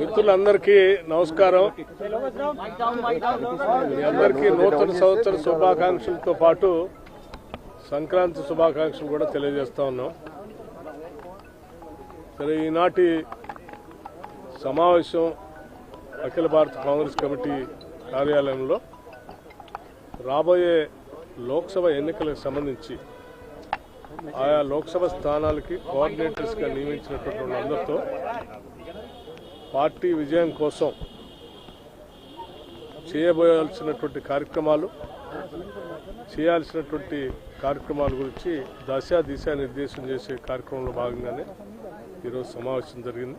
మిత్రులందరికీ నమస్కారం. మీ అందరికీ నూతన సంవత్సర శుభాకాంక్షలతో పాటు సంక్రాంతి శుభాకాంక్షలు కూడా తెలియజేస్తా ఉన్నాం. సరే ఈనాటి సమావేశం అఖిల భారత కాంగ్రెస్ కమిటీ కార్యాలయంలో రాబోయే లోక్సభ ఎన్నికలకు సంబంధించి ఆయా లోక్సభ స్థానాలకి కోఆర్డినేటర్స్గా నియమించినటువంటి వాళ్ళందరితో పార్టీ విజయం కోసం చేయబోయాల్సినటువంటి కార్యక్రమాలు చేయాల్సినటువంటి కార్యక్రమాల గురించి దశ దిశ నిర్దేశం చేసే కార్యక్రమంలో భాగంగానే ఈరోజు సమావేశం జరిగింది.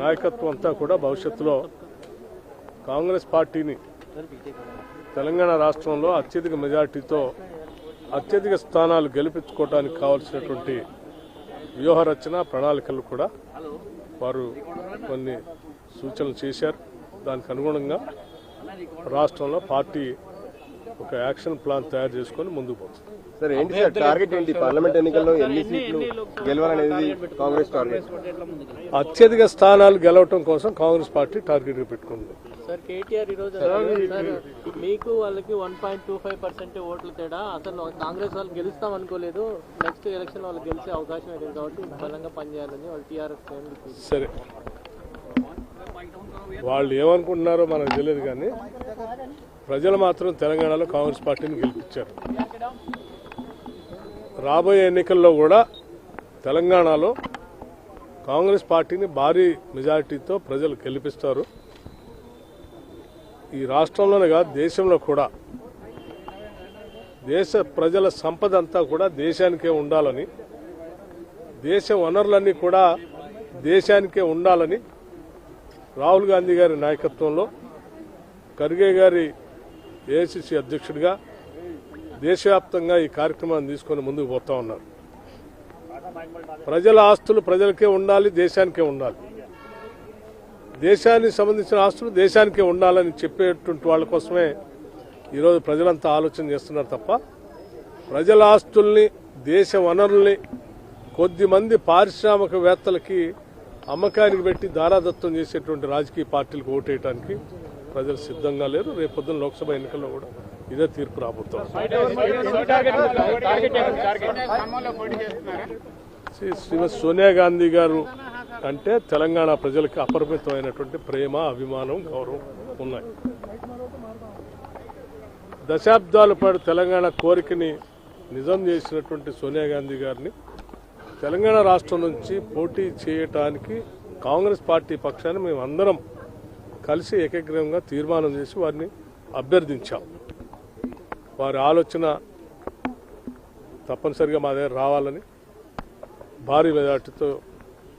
నాయకత్వం అంతా కూడా భవిష్యత్తులో కాంగ్రెస్ పార్టీని తెలంగాణ రాష్ట్రంలో అత్యధిక మెజార్టీతో అత్యధిక స్థానాలు గెలిపించుకోవడానికి కావాల్సినటువంటి వ్యూహ రచన ప్రణాళికలు కూడా వారు కొన్ని సూచనలు చేశారు. దానికి అనుగుణంగా రాష్ట్రంలో పార్టీ ఒక యాక్షన్ ప్లాన్ తయారు చేసుకొని ముందుకు పోతుంది. సార్ ఏంటి సార్ టార్గెట్ ఏంటి? పార్లమెంట్ ఎన్నికల్లో ఎన్ని సీట్లు గెలవాలనేది కాంగ్రెస్ టార్గెట్. అత్యధిక స్థానాలు గెలవటం కోసం కాంగ్రెస్ పార్టీ టార్గెట్గా పెట్టుకుంది. సార్ కేటీఆర్ ఈరోజు మీకు వాళ్ళకి one point two five percent ఓట్లు తేడా అసలు కాంగ్రెస్ వాళ్ళు గెలుస్తాం అనుకోలేదు. నెక్స్ట్ ఎలక్షన్ వాళ్ళు గెలిచే అవకాశం లేదు కాబట్టి బలంగా పనిచేయాలని వాళ్ళు టీఆర్ఎస్ సరే. వాళ్ళు ఏమనుకుంటున్నారో మనకు తెలియదు కానీ ప్రజలు మాత్రం తెలంగాణలో కాంగ్రెస్ పార్టీని గెలిపించారు. రాబోయే ఎన్నికల్లో కూడా తెలంగాణలో కాంగ్రెస్ పార్టీని భారీ మెజారిటీతో ప్రజలు గెలిపిస్తారు. ఈ రాష్ట్రంలోనే కాదు దేశంలో కూడా. దేశ ప్రజల సంపద అంతా కూడా దేశానికే ఉండాలని దేశ వనరులన్నీ కూడా దేశానికే ఉండాలని రాహుల్ గాంధీ గారి నాయకత్వంలో ఖర్గే గారి ఏఐసిసి అధ్యక్షుడిగా దేశవ్యాప్తంగా ఈ కార్యక్రమాన్ని తీసుకొని ముందుకు పోతా ఉన్నారు. ప్రజల ఆస్తులు ప్రజలకే ఉండాలి దేశానికే ఉండాలి. దేశానికి సంబంధించిన ఆస్తులు దేశానికే ఉండాలని చెప్పేటువంటి వాళ్ళ కోసమే ఈరోజు ప్రజలంతా ఆలోచన చేస్తున్నారు తప్ప ప్రజల ఆస్తుల్ని దేశ వనరుల్ని కొద్దిమంది పారిశ్రామికవేత్తలకి అమ్మకానికి పెట్టి దారాదత్తం చేసేటువంటి రాజకీయ పార్టీలకు ఓటేయడానికి ప్రజలు సిద్ధంగా లేరు. రేపొద్దున లోక్సభ ఎన్నికల్లో కూడా ఇదే తీర్పు రాబోతోంది. శ్రీ- శ్రీమతి సోనియా గాంధీ గారు అంటే తెలంగాణ ప్రజలకు అపరిమితమైనటువంటి ప్రేమ అభిమానం గౌరవం ఉన్నాయి. దశాబ్దాల పాటు తెలంగాణ కోరికని నిజం చేసినటువంటి సోనియా గాంధీ గారిని తెలంగాణ రాష్ట్రం నుంచి పోటీ చేయటానికి కాంగ్రెస్ పార్టీ పక్షాన్ని మేమందరం కలిసి ఏకగ్రీవంగా తీర్మానం చేసి వారిని అభ్యర్థించాం. వారి ఆలోచన తప్పనిసరిగా మా దగ్గర రావాలని భారీ మెజార్టీతో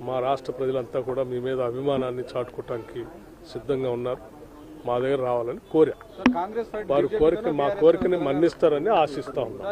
మా రాష్ట్ర ప్రజలంతా కూడా మీ మీద అభిమానాన్ని చాటుకోవటానికి సిద్ధంగా ఉన్నారు. మా దగ్గర రావాలని కోరా. వారి కోరిక మా కోరికని మన్నిస్తారని ఆశిస్తా ఉన్నాం.